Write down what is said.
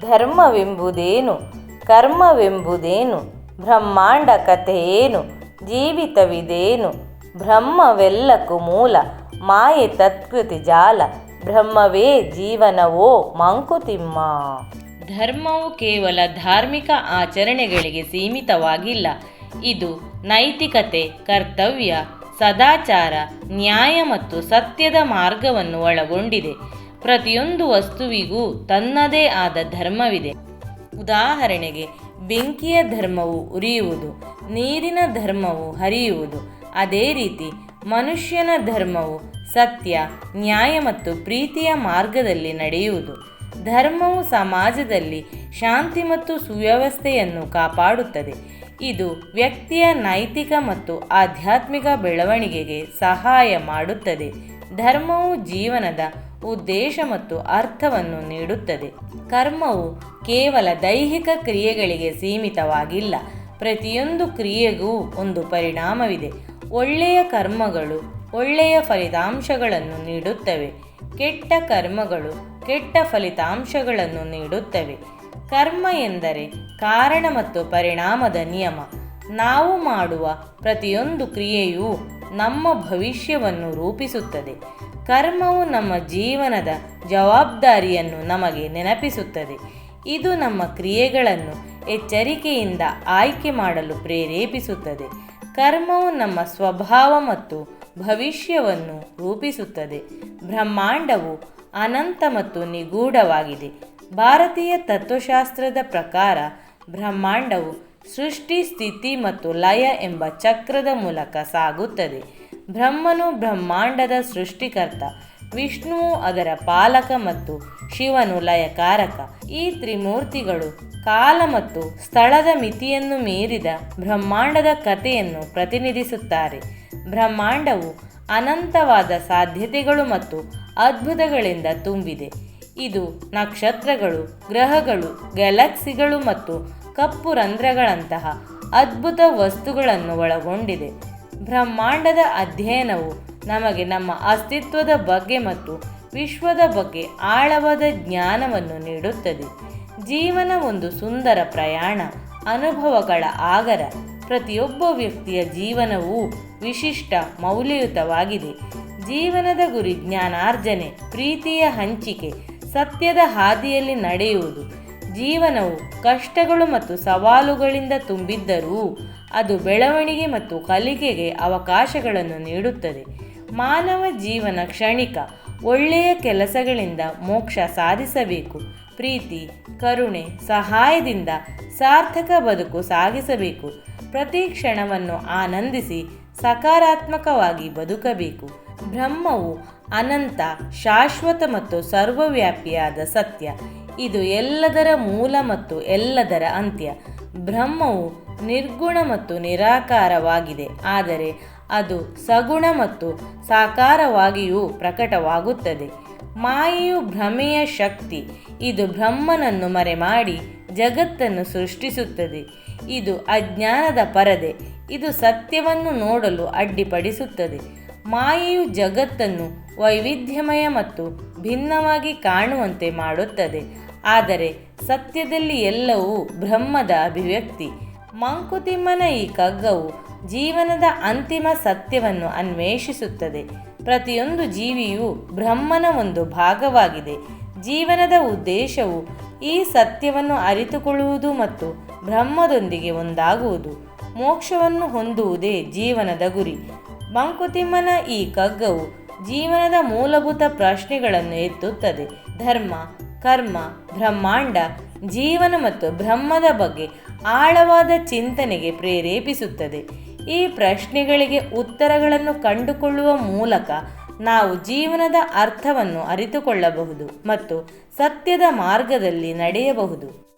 ಧರ್ಮವೆಂಬುದೇನು? ಕರ್ಮವೆಂಬುದೇನು? ಬ್ರಹ್ಮಾಂಡ ಕಥೆಯೇನು? ಜೀವಿತವಿದೇನು? ಬ್ರಹ್ಮವೆಲ್ಲಕ್ಕೂ ಮೂಲ ಮಾಯೆ ತತ್ಕೃತಿ ಜಾಲ, ಬ್ರಹ್ಮವೇ ಜೀವನವೋ ಮಂಕುತಿಮ್ಮ. ಧರ್ಮವು ಕೇವಲ ಧಾರ್ಮಿಕ ಆಚರಣೆಗಳಿಗೆ ಸೀಮಿತವಾಗಿಲ್ಲ. ಇದು ನೈತಿಕತೆ, ಕರ್ತವ್ಯ, ಸದಾಚಾರ, ನ್ಯಾಯ ಮತ್ತು ಸತ್ಯದ ಮಾರ್ಗವನ್ನು ಒಳಗೊಂಡಿದೆ. ಪ್ರತಿಯೊಂದು ವಸ್ತುವಿಗೂ ತನ್ನದೇ ಆದ ಧರ್ಮವಿದೆ. ಉದಾಹರಣೆಗೆ, ಬೆಂಕಿಯ ಧರ್ಮವು ಉರಿಯುವುದು, ನೀರಿನ ಧರ್ಮವು ಹರಿಯುವುದು. ಅದೇ ರೀತಿ, ಮನುಷ್ಯನ ಧರ್ಮವು ಸತ್ಯ, ನ್ಯಾಯ ಮತ್ತು ಪ್ರೀತಿಯ ಮಾರ್ಗದಲ್ಲಿ ನಡೆಯುವುದು. ಧರ್ಮವು ಸಮಾಜದಲ್ಲಿ ಶಾಂತಿ ಮತ್ತು ಸುವ್ಯವಸ್ಥೆಯನ್ನು ಕಾಪಾಡುತ್ತದೆ. ಇದು ವ್ಯಕ್ತಿಯ ನೈತಿಕ ಮತ್ತು ಆಧ್ಯಾತ್ಮಿಕ ಬೆಳವಣಿಗೆಗೆ ಸಹಾಯ ಮಾಡುತ್ತದೆ. ಧರ್ಮವು ಜೀವನದ ಉದ್ದೇಶ ಮತ್ತು ಅರ್ಥವನ್ನು ನೀಡುತ್ತದೆ. ಕರ್ಮವು ಕೇವಲ ದೈಹಿಕ ಕ್ರಿಯೆಗಳಿಗೆ ಸೀಮಿತವಾಗಿಲ್ಲ. ಪ್ರತಿಯೊಂದು ಕ್ರಿಯೆಗೂ ಒಂದು ಪರಿಣಾಮವಿದೆ. ಒಳ್ಳೆಯ ಕರ್ಮಗಳು ಒಳ್ಳೆಯ ಫಲಿತಾಂಶಗಳನ್ನು ನೀಡುತ್ತವೆ. ಕೆಟ್ಟ ಕರ್ಮಗಳು ಕೆಟ್ಟ ಫಲಿತಾಂಶಗಳನ್ನು ನೀಡುತ್ತವೆ. ಕರ್ಮ ಎಂದರೆ ಕಾರಣ ಮತ್ತು ಪರಿಣಾಮದ ನಿಯಮ. ನಾವು ಮಾಡುವ ಪ್ರತಿಯೊಂದು ಕ್ರಿಯೆಯೂ ನಮ್ಮ ಭವಿಷ್ಯವನ್ನು ರೂಪಿಸುತ್ತದೆ. ಕರ್ಮವು ನಮ್ಮ ಜೀವನದ ಜವಾಬ್ದಾರಿಯನ್ನು ನಮಗೆ ನೆನಪಿಸುತ್ತದೆ. ಇದು ನಮ್ಮ ಕ್ರಿಯೆಗಳನ್ನು ಎಚ್ಚರಿಕೆಯಿಂದ ಆಯ್ಕೆ ಮಾಡಲು ಪ್ರೇರೇಪಿಸುತ್ತದೆ. ಕರ್ಮವು ನಮ್ಮ ಸ್ವಭಾವ ಮತ್ತು ಭವಿಷ್ಯವನ್ನು ರೂಪಿಸುತ್ತದೆ. ಬ್ರಹ್ಮಾಂಡವು ಅನಂತ ಮತ್ತು ನಿಗೂಢವಾಗಿದೆ. ಭಾರತೀಯ ತತ್ವಶಾಸ್ತ್ರದ ಪ್ರಕಾರ ಬ್ರಹ್ಮಾಂಡವು ಸೃಷ್ಟಿ, ಸ್ಥಿತಿ ಮತ್ತು ಲಯ ಎಂಬ ಚಕ್ರದ ಮೂಲಕ ಸಾಗುತ್ತದೆ. ಬ್ರಹ್ಮನು ಬ್ರಹ್ಮಾಂಡದ ಸೃಷ್ಟಿಕರ್ತ. ವಿಷ್ಣುವು ಅದರ ಪಾಲಕ ಮತ್ತು ಶಿವನು ಲಯಕಾರಕ. ಈ ತ್ರಿಮೂರ್ತಿಗಳು ಕಾಲ ಮತ್ತು ಸ್ಥಳದ ಮಿತಿಯನ್ನು ಮೀರಿದ ಬ್ರಹ್ಮಾಂಡದ ಕಥೆಯನ್ನು ಪ್ರತಿನಿಧಿಸುತ್ತಾರೆ. ಬ್ರಹ್ಮಾಂಡವು ಅನಂತವಾದ ಸಾಧ್ಯತೆಗಳು ಮತ್ತು ಅದ್ಭುತಗಳಿಂದ ತುಂಬಿದೆ. ಇದು ನಕ್ಷತ್ರಗಳು, ಗ್ರಹಗಳು ಗ್ಯಾಲಕ್ಸಿಗಳು ಮತ್ತು ಕಪ್ಪು ರಂಧ್ರಗಳಂತಹ ಅದ್ಭುತ ವಸ್ತುಗಳನ್ನು ಒಳಗೊಂಡಿದೆ. ಬ್ರಹ್ಮಾಂಡದ ಅಧ್ಯಯನವು ನಮಗೆ ನಮ್ಮ ಅಸ್ತಿತ್ವದ ಬಗ್ಗೆ ಮತ್ತು ವಿಶ್ವದ ಬಗ್ಗೆ ಆಳವಾದ ಜ್ಞಾನವನ್ನು ನೀಡುತ್ತದೆ. ಜೀವನ ಒಂದು ಸುಂದರ ಪ್ರಯಾಣ, ಅನುಭವಗಳ ಆಗರ. ಪ್ರತಿಯೊಬ್ಬ ವ್ಯಕ್ತಿಯ ಜೀವನವೂ ವಿಶಿಷ್ಟ, ಮೌಲ್ಯಯುತವಾಗಿದೆ. ಜೀವನದ ಗುರಿ ಜ್ಞಾನಾರ್ಜನೆ, ಪ್ರೀತಿಯ ಹಂಚಿಕೆ, ಸತ್ಯದ ಹಾದಿಯಲ್ಲಿ ನಡೆಯುವುದು. ಜೀವನವು ಕಷ್ಟಗಳು ಮತ್ತು ಸವಾಲುಗಳಿಂದ ತುಂಬಿದ್ದರೂ ಅದು ಬೆಳವಣಿಗೆ ಮತ್ತು ಕಲಿಕೆಗೆ ಅವಕಾಶಗಳನ್ನು ನೀಡುತ್ತದೆ. ಮಾನವ ಜೀವನ ಕ್ಷಣಿಕ ಒಳ್ಳೆಯ ಕೆಲಸಗಳಿಂದ ಮೋಕ್ಷ ಸಾಧಿಸಬೇಕು. ಪ್ರೀತಿ, ಕರುಣೆ, ಸಹಾಯದಿಂದ ಸಾರ್ಥಕ ಬದುಕು ಸಾಗಿಸಬೇಕು. ಪ್ರತಿ ಕ್ಷಣವನ್ನು ಆನಂದಿಸಿ ಸಕಾರಾತ್ಮಕವಾಗಿ ಬದುಕಬೇಕು. ಬ್ರಹ್ಮವು ಅನಂತ, ಶಾಶ್ವತ ಮತ್ತು ಸರ್ವವ್ಯಾಪಿಯಾದ ಸತ್ಯ. ಇದು ಎಲ್ಲದರ ಮೂಲ ಮತ್ತು ಎಲ್ಲದರ ಅಂತ್ಯ. ಬ್ರಹ್ಮವು ನಿರ್ಗುಣ ಮತ್ತು ನಿರಾಕಾರವಾಗಿದೆ, ಆದರೆ ಅದು ಸಗುಣ ಮತ್ತು ಸಾಕಾರವಾಗಿಯೂ ಪ್ರಕಟವಾಗುತ್ತದೆ. ಮಾಯೆಯು ಭ್ರಮೆಯ ಶಕ್ತಿ, ಇದು ಬ್ರಹ್ಮನನ್ನು ಮರೆಮಾಡಿ ಜಗತ್ತನ್ನು ಸೃಷ್ಟಿಸುತ್ತದೆ. ಇದು ಅಜ್ಞಾನದ ಪರದೆ, ಇದು ಸತ್ಯವನ್ನು ನೋಡಲು ಅಡ್ಡಿಪಡಿಸುತ್ತದೆ. ಮಾಯೆಯು ಜಗತ್ತನ್ನು ವೈವಿಧ್ಯಮಯ ಮತ್ತು ಭಿನ್ನವಾಗಿ ಕಾಣುವಂತೆ ಮಾಡುತ್ತದೆ. ಆದರೆ ಸತ್ಯದಲ್ಲಿ ಎಲ್ಲವೂ ಬ್ರಹ್ಮದ ಅಭಿವ್ಯಕ್ತಿ. ಮಂಕುತಿಮ್ಮನ ಈ ಕಗ್ಗವು ಜೀವನದ ಅಂತಿಮ ಸತ್ಯವನ್ನು ಅನ್ವೇಷಿಸುತ್ತದೆ. ಪ್ರತಿಯೊಂದು ಜೀವಿಯು ಬ್ರಹ್ಮನ ಒಂದು ಭಾಗವಾಗಿದೆ. ಜೀವನದ ಉದ್ದೇಶವು ಈ ಸತ್ಯವನ್ನು ಅರಿತುಕೊಳ್ಳುವುದು ಮತ್ತು ಬ್ರಹ್ಮದೊಂದಿಗೆ ಒಂದಾಗುವುದು. ಮೋಕ್ಷವನ್ನು ಹೊಂದುವುದೇ ಜೀವನದ ಗುರಿ. ಮಂಕುತಿಮ್ಮನ ಈ ಕಗ್ಗವು ಜೀವನದ ಮೂಲಭೂತ ಪ್ರಶ್ನೆಗಳನ್ನು ಎತ್ತುತ್ತದೆ. ಧರ್ಮ, ಕರ್ಮ, ಬ್ರಹ್ಮಾಂಡ, ಜೀವನ ಮತ್ತು ಬ್ರಹ್ಮದ ಬಗ್ಗೆ ಆಳವಾದ ಚಿಂತನೆಗೆ ಪ್ರೇರೇಪಿಸುತ್ತದೆ. ಈ ಪ್ರಶ್ನೆಗಳಿಗೆ ಉತ್ತರಗಳನ್ನು ಕಂಡುಕೊಳ್ಳುವ ಮೂಲಕ ನಾವು ಜೀವನದ ಅರ್ಥವನ್ನು ಅರಿತುಕೊಳ್ಳಬಹುದು ಮತ್ತು ಸತ್ಯದ ಮಾರ್ಗದಲ್ಲಿ ನಡೆಯಬಹುದು.